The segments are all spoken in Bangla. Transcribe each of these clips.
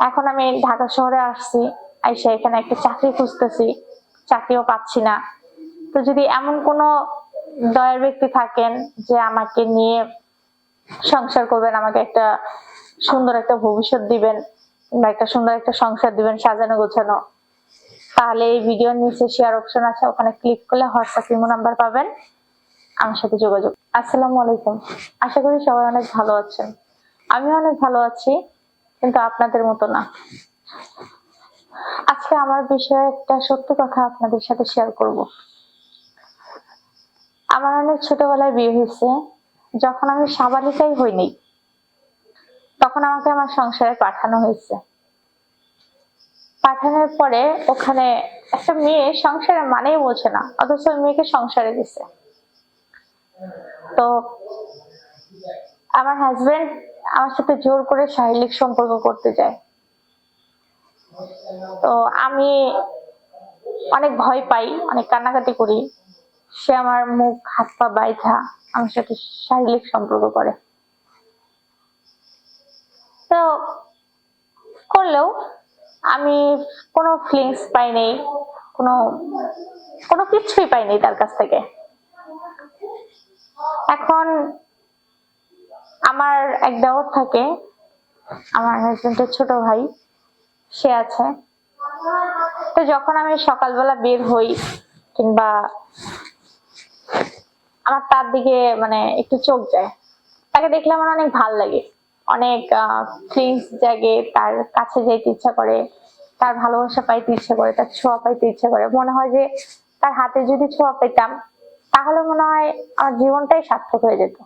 এখন আমি ঢাকা শহরে আসছি, আইসা এখানে একটা চাকরি খুঁজতেছি, চাকরিও পাচ্ছি না। তো যদি এমন কোনো দয়ার ব্যক্তি থাকেন যে আমাকে নিয়ে সংসার করবেন, আমাকে একটা সুন্দর একটা ভবিষ্যৎ দিবেন বা একটা সুন্দর একটা সংসার দিবেন, সাজানো গোছানো, তাহলে এই ভিডিওর নিচে শেয়ার অপশন আছে, ওখানে ক্লিক করলে হোয়াটসঅ্যাপ ইমো নাম্বার পাবেন। আমার সাথে যোগাযোগ। আসসালামু আলাইকুম। আশা করি সবাই অনেক ভালো আছেন। আমি অনেক ভালো আছি। কিন্তু আপনাদের মতো না। আজকে আমার বিষয়ে একটা সত্যি কথা আপনাদের সাথে শেয়ার করব। আমার অনেক ছোটবেলায় বিয়ে হয়েছে। যখন আমি সাবালিকাই হইনি, তখন আমাকে আমার সংসারে পাঠানো হয়েছে। পাঠানোর পরে ওখানে একটা মেয়ে সংসারে মানেই বোঝে না, অথচ ওই মেয়েকে সংসারে দিছে। তো আমার হাজবেন্ড আমার সাথে জোর করে শারীরিক সম্পর্ক করতে যায়। তো আমি অনেক ভয় পাই, অনেক কান্নাকাটি করি। সে আমার মুখ, হাত পা বাইধা আমার সাথে শারীরিক সম্পর্ক করে। তো করলেও আমি কোনো ফিলিংস পাইনি কোনো কোনো কিছুই পাইনি তার কাছ থেকে। এখন আমার এক দেওয়ার থাকে। আমার হাজবেন্ডের ছোট ভাই, সে আছে। তো যখন আমি সকালবেলা বের হই কিংবা আমার তার দিকে মানে একটু চোখ যায়, তাকে দেখলে আমার অনেক ভালো লাগে। অনেক ফিলিংস জাগে, তার কাছে যেতে ইচ্ছা করে, তার ভালোবাসা পাইতে ইচ্ছা করে, তার ছোঁয়া পাইতে ইচ্ছা করে। মনে হয় যে তার হাতে যদি ছোঁয়া পেতাম, তাহলে মনে হয় আমার জীবনটাই সার্থক হয়ে যেত।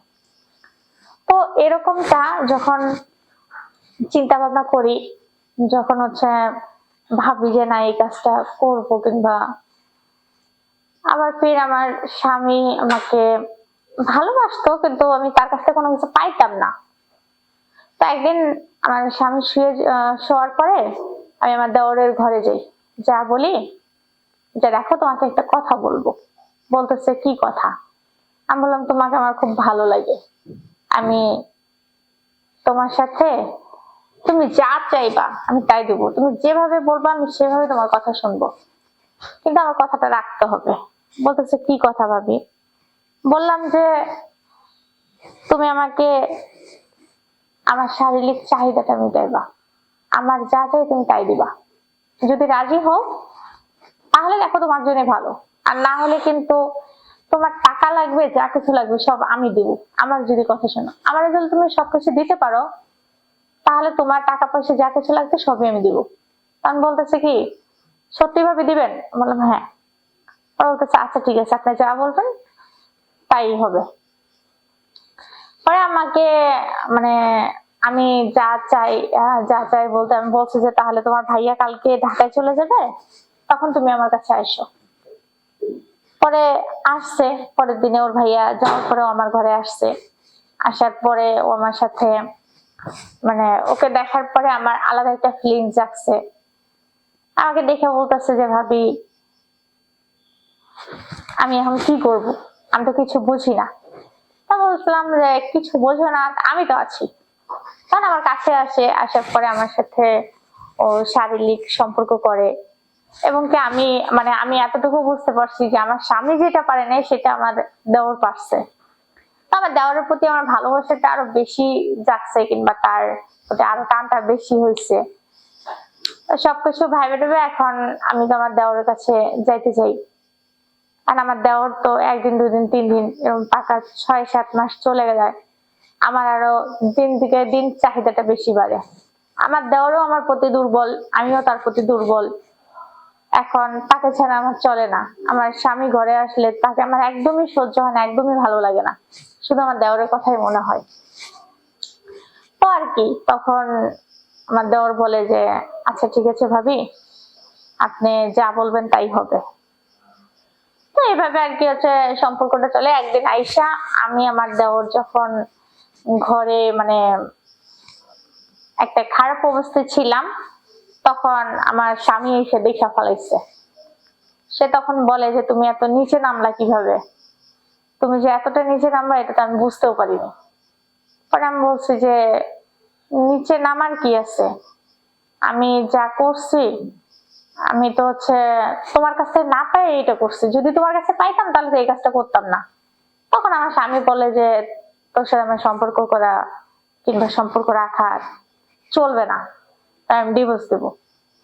তো এরকমটা যখন চিন্তা ভাবনা করি, যখন হচ্ছে ভাবি যে না, এই কাজটা করব কিংবা আবার ফির আমার স্বামী আমাকে ভালোবাসতো, কিন্তু আমি তার কাছ থেকে কোনো কিছু পাইতাম না। তো একদিন আমার স্বামী শুয়ে শোয়ার পরে আমি আমার দেওরের ঘরে যাই। যা বলি, যে দেখো তোমাকে একটা কথা বলব। বলতেছে, কি কথা? আমি বললাম, তোমাকে আমার খুব ভালো লাগে। আমি তোমার সাথে, তুমি যা চাইবা, আমি তাই দেবো। তুমি যেভাবে বলবা, আমি সেভাবে তোমার কথা শুনব। কিন্তু আমার কথাটা রাখতে হবে। বলতেছে, কি কথা ভাবি? বললাম যে, তুমি আমাকে আমার শারীরিক চাহিদাটা মিটাইবা। আমার যা চাই তুমি তাই দিবা। যদি রাজি হও, তাহলে দেখো তোমার জন্য ভালো। আর না হলে কিন্তু তোমার টাকা লাগবে যা কিছু লাগবে সব আমি দিব। আমার যদি কথা শোনো আমার যদি তুমি সবকিছু দিতে পারো তাহলে তোমার টাকা পয়সা যা কিছু লাগবে সবই আমি দিব। তখন বলতেছে কি সত্যি ভাবে দিবেন? বললাম হ্যাঁ। ওরা বলতেছে আচ্ছা ঠিক আছে আপনি যা বলবেন তাই হবে। পরে আমাকে মানে আমি যা চাই আহ, যা চাই বলতে আমি বলছি যে তাহলে তোমার ভাইয়া কালকে ঢাকায় চলে যাবে তখন তুমি আমার কাছে আসো। পরে আসছে, পরের দিনে ওর ভাইয়া যাওয়ার পরে আমার ঘরে আসছে। আসার পরে ও আমার সাথে মানে ওকে দেখার পরে আমার আলাদা একটা ফিলিং জাগছে। আমাকে দেখে বলতেছে যে, ভাবি, আমি এখন কি করব? আমি তো কিছু বুঝি না। তা বলছিলাম যে, কিছু বোঝো না, আমি তো আছি। তখন আমার কাছে আসে, আসার পরে আমার সাথে ও শারীরিক সম্পর্ক করে। এবং কি আমি মানে আমি এতটুকু বুঝতে পারছি যে আমার স্বামী যেটা পারে নাই সেটা আমার দেওয়ার পারছে। আমার দেওয়ারের প্রতি আমার ভালোবাসাটা আরও বেশি যাচ্ছে কিংবা তার প্রতি আরও টানটা বেশি হয়েছে। সবকিছু ভাইবে ভেবে এখন আমি তো আমার দেওয়ারের কাছে যাইতে চাই। আর আমার দেওয়ার তো একদিন, দুদিন, তিন দিন এরকম পাকা ছয়, সাত মাস চলে যায় আমার আরও দিন থেকে দিন চাহিদাটা বেশি বাড়ে। আমার দেওয়ারও আমার প্রতি দুর্বল, আমিও তার প্রতি দুর্বল। এখন তাকে ছাড়া আমার চলে না। আমার স্বামী ঘরে আসলে তাকে আমার একদমই সহ্য হয় না, একদমই ভালো লাগে না। শুধু আমার দেওরের কথাই মনে হয়। তো আর কি, তখন আমার দেওর বলে যে আচ্ছা ঠিক আছে ভাবি, আপনি যা বলবেন তাই হবে। তো এইভাবে আর কি হচ্ছে সম্পর্কটা চলে। একদিন আইসা আমি আমার দেওর যখন ঘরে মানে একটা খারাপ অবস্থায় ছিলাম তখন আমার স্বামী এসে দেখা ফেলাইছে সে তখন বলে যে, তুমি এত নিচে নামলা কীভাবে? তুমি যে এতটা নিচে নামবা, এটা তো আমি বুঝতেও পারিনি। পরে আমি বলছি যে, নিচে নামার কি আছে? আমি যা করছি, আমি তো হচ্ছে তোমার কাছে না পাই এটা করছি। যদি তোমার কাছে পাইতাম, তাহলে এই কাজটা করতাম না। তখন আমার স্বামী বলে যে, তোর সাথে আমার সম্পর্ক করা কিংবা সম্পর্ক রাখা চলবে না। আমি ডিভোর্স দেবো।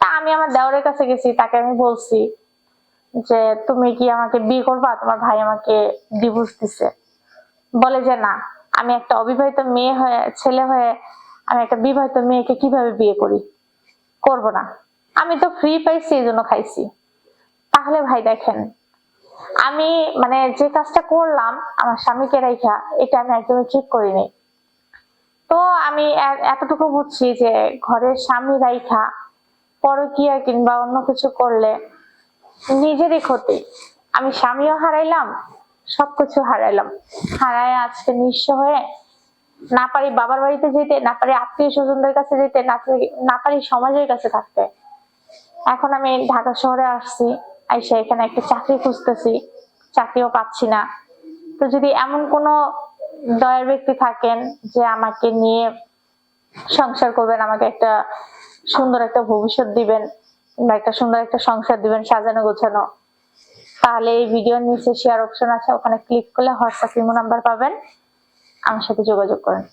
তা আমি আমার দেওরের কাছে গেছি, তাকে আমি বলছি যে, তুমি কি আমাকে বিয়ে করবা? তোমার ভাই আমাকে ডিভোর্স দিছে। বলে যে, না, আমি একটা অবিবাহিত মেয়ে হয়ে, ছেলে হয়ে, আমি একটা বিবাহিত মেয়েকে কীভাবে বিয়ে করি? করব না। আমি তো ফ্রি পাইছি, এই জন্য খাইছি। তাহলে ভাই দেখেন, আমি মানে যে কাজটা করলাম, আমার স্বামীকে রেখা এটা আমি একদমই ঠিক করিনি। তো আমি এতটুকু বুঝছি যে ঘরের স্বামী রাইখা পরকিয়া কিংবা অন্য কিছু করলে নিজেরই ক্ষতি। আমি স্বামীও হারাইলাম, সবকিছু হারাইলাম। হারায় আজকে নিঃস্ব হয়ে না পারি বাবার বাড়িতে যেতে, না পারি আত্মীয় স্বজনদের কাছে যেতে না পারি- সমাজের কাছে থাকতে। এখন আমি ঢাকা শহরে আসছি, আইসা এখানে একটা চাকরি খুঁজতেছি, চাকরিও পাচ্ছি না। তো যদি এমন কোনো দয়ার ব্যক্তি থাকেন যে আমাকে নিয়ে সংসার করবেন, আমাকে একটা সুন্দর একটা ভবিষ্যৎ দিবেন বা একটা সুন্দর একটা সংসার দিবেন, সাজানো গোছানো। তাহলে এই ভিডিওর নিচে শেয়ার অপশন আছে, ওখানে ক্লিক করলে হোয়াটসঅ্যাপ ইমো নাম্বার পাবেন। আমার সাথে যোগাযোগ করেন।